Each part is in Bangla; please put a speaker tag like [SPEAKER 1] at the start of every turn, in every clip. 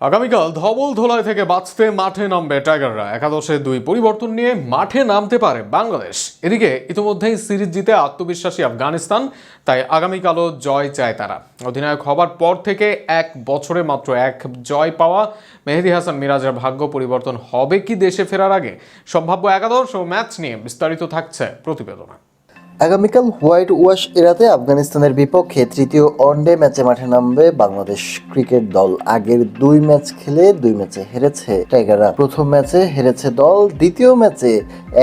[SPEAKER 1] আগামীকাল ধবল ধোলায় থেকে বাঁচতে মাঠে নামবে টাইগাররা। একাদশে দুই পরিবর্তন নিয়ে মাঠে নামতে পারে বাংলাদেশ। এদিকে ইতিমধ্যেই সিরিজ জিতে আত্মবিশ্বাসী আফগানিস্তান, তাই আগামীকালও জয় চায় তারা। অধিনায়ক হবার পর থেকে এক বছরে মাত্র এক জয় পাওয়া মেহেদি হাসান মিরাজের ভাগ্য পরিবর্তন হবে কি দেশে ফেরার আগে? সম্ভাব্য একাদশ ও ম্যাচ নিয়ে বিস্তারিত থাকছে প্রতিবেদনে।
[SPEAKER 2] আগামীকাল হোয়াইট ওয়াশ এরাতে আফগানিস্তানের বিপক্ষে তৃতীয় ওয়ানডে ম্যাচে মাঠে নামবে বাংলাদেশ ক্রিকেট দল। আগের দুই ম্যাচ খেলে দুই ম্যাচে হেরেছে টাইগাররা। প্রথম ম্যাচে হেরেছে দল, দ্বিতীয় ম্যাচে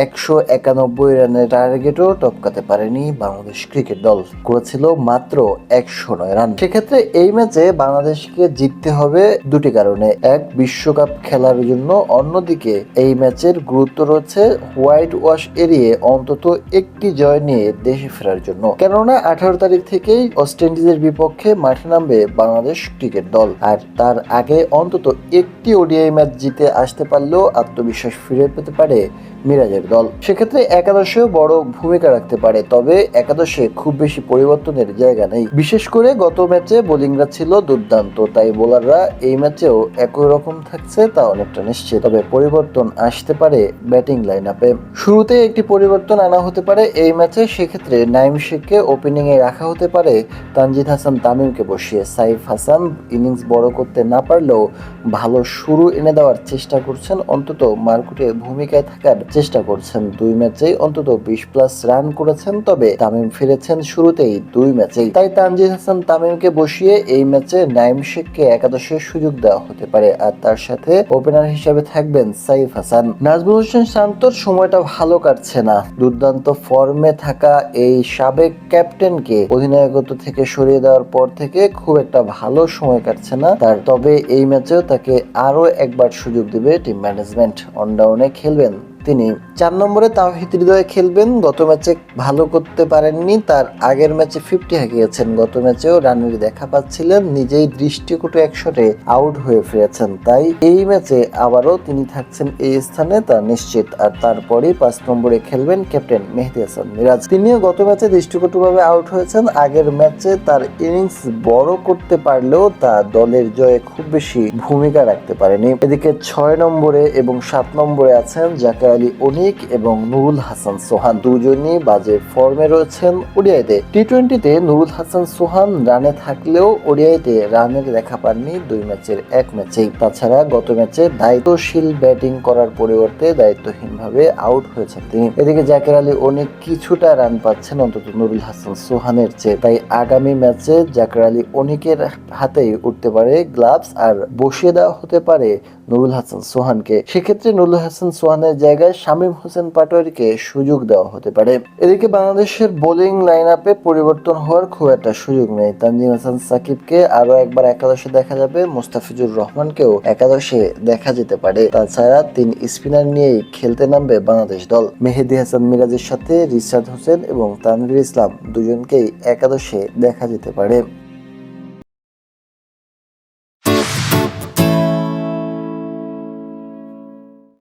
[SPEAKER 2] একশো একানব্বই রানের টার্গেটও টপকাতে পারেনি বাংলাদেশ ক্রিকেট দল। করেছিল মাত্র একশো নয় রান। সেক্ষেত্রে এই ম্যাচে বাংলাদেশকে জিততে হবে দুটি কারণে। এক, বিশ্বকাপ খেলার জন্য। অন্যদিকে এই ম্যাচের গুরুত্ব রয়েছে হোয়াইট ওয়াশ এরিয়ে অন্তত একটি জয় নিয়ে দেশে ফেরার জন্য। কেননা, আঠারো তারিখ থেকেই ওয়েস্ট ইন্ডিজের বিপক্ষে মাঠে নামবে বাংলাদেশ ক্রিকেট দল। আর তার আগে অন্তত একটি ওডিআই ম্যাচ জিতে আসতে পারলেও আত্মবিশ্বাস ফিরে পেতে পারে মিরাজের দল। সেক্ষেত্রে একাদশেও বড় ভূমিকা রাখতে পারে, তবে একাদশে খুব বেশি পরিবর্তনের জায়গা নেই। বিশেষ করে গত ম্যাচে বোলিংরা ছিল দুর্দান্ত, তাই বোলাররা এই ম্যাচেও একই রকম থাকছে তা অনেকটা নিশ্চিত। তবে পরিবর্তন আসতে পারে ব্যাটিং লাইন আপে শুরুতে একটি পরিবর্তন আনা হতে পারে এই ম্যাচে, সেক্ষেত্রে নাইম শেখকে ওপেনিং এ রাখা হতে পারে। তানজিদ হাসান তামিমকে বসিয়ে সাইফ হাসান ইনিংস বড় করতে না পারলেও ভালো শুরু এনে দেওয়ার চেষ্টা করছেন অন্তত মার্কুটে ভূমিকায় থাকার চেষ্টা করছেন দুই ম্যাচেই। অন্তত বিশ প্লাস রান করেছেন, তবে তামিম ফিরেছেন শুরুতেই দুই ম্যাচেই। তাই তানজিদ হাসান তামিমকে বসিয়ে এই ম্যাচে নাইম শেখকে একাদশের সুযোগ দেওয়া হতে পারে। আর তার সাথে ওপেনার হিসেবে থাকবেন সাইফ হাসান। নাজমুল হোসেন শান্তর সময়টা ভালো কাটছে না। দুর্দান্ত ফর্মে থাকা এই সাবেক ক্যাপ্টেনকে অধিনায়কত্ব থেকে সরিয়ে দেওয়ার পর থেকে খুব একটা ভালো সময় কাটছে না তার। তবে এই ম্যাচেও তাকে আরও একবার সুযোগ দিবে টিম ম্যানেজমেন্ট। অনডাউনে খেলবেন তিনি চার নম্বরে তাওহিদ হৃদয়ে খেলবেন। গত ম্যাচে ভালো করতে পারেননি। তার আগের ম্যাচে ফিফটি হাঁকিয়েছেন গত ম্যাচেও রানের দেখা পাচ্ছিলেন। নিজেই দৃষ্টিকটু একশটে আউট হয়ে ফিরেছেন। তাই এই ম্যাচে আবারও তিনি থাকছেন এই স্থানে। তা নিশ্চিত। আর তারপরেই পাঁচ নম্বরে খেলবেন ক্যাপ্টেন মেহেদি হাসান মিরাজ। তিনিও গত ম্যাচে দৃষ্টিকটুভাবে আউট হয়েছেন। আগের ম্যাচে তার ইনিংস বড় করতে পারলেও তা দলের জয়ে খুব বেশি ভূমিকা রাখতে পারেনি। এদিকে ছয় নম্বরে এবং সাত নম্বরে আছেন জাকার আলী অনিক এবং নুরুল হাসান সোহান দুজনই বাজে ফর্মে রয়েছেন ওডিআইতে। টি টোয়েন্টিতে নুরুল হাসান সোহান রানে থাকলেও ওডিআইতে রানের দেখা পাননি দুই ম্যাচের এক ম্যাচেই। তাছাড়া গত ম্যাচে দায়িত্বশীল ব্যাটিং করার পরিবর্তে দায়িত্বহীনভাবে আউট হয়েছেন তিনি। এদিকে জাকের আলী অনেক কিছুটা রান পাচ্ছেন অন্তত নুরুল হাসান সোহানের চেয়ে। তাই আগামী ম্যাচে জাকের আলী অনিকের হাতেই উঠতে পারে গ্লাভস আর বসিয়ে দেওয়া হতে পারে নুরুল হাসান সোহানকে। সেক্ষেত্রে নুরুল হাসান সোহানের জায়গায় শামীম হোসেন পাটোয়ারিকে সুযোগ দেওয়া হতে পারে। এদিকে বাংলাদেশের বোলিং লাইন আপে পরিবর্তন হওয়ার খুব একটা সুযোগ নেই। তানজিম হাসান সাকিবকে আরও একবার একাদশে দেখা যাবে। মুস্তাফিজুর রহমানকেও একাদশে দেখা যেতে পারে। তাছাড়া তিন স্পিনার নিয়েই খেলতে নামবে বাংলাদেশ দল। মেহেদি হাসান মিরাজের সাথে রিশাদ হোসেন এবং তানভীর ইসলাম দুজনকেই একাদশে দেখা যেতে পারে।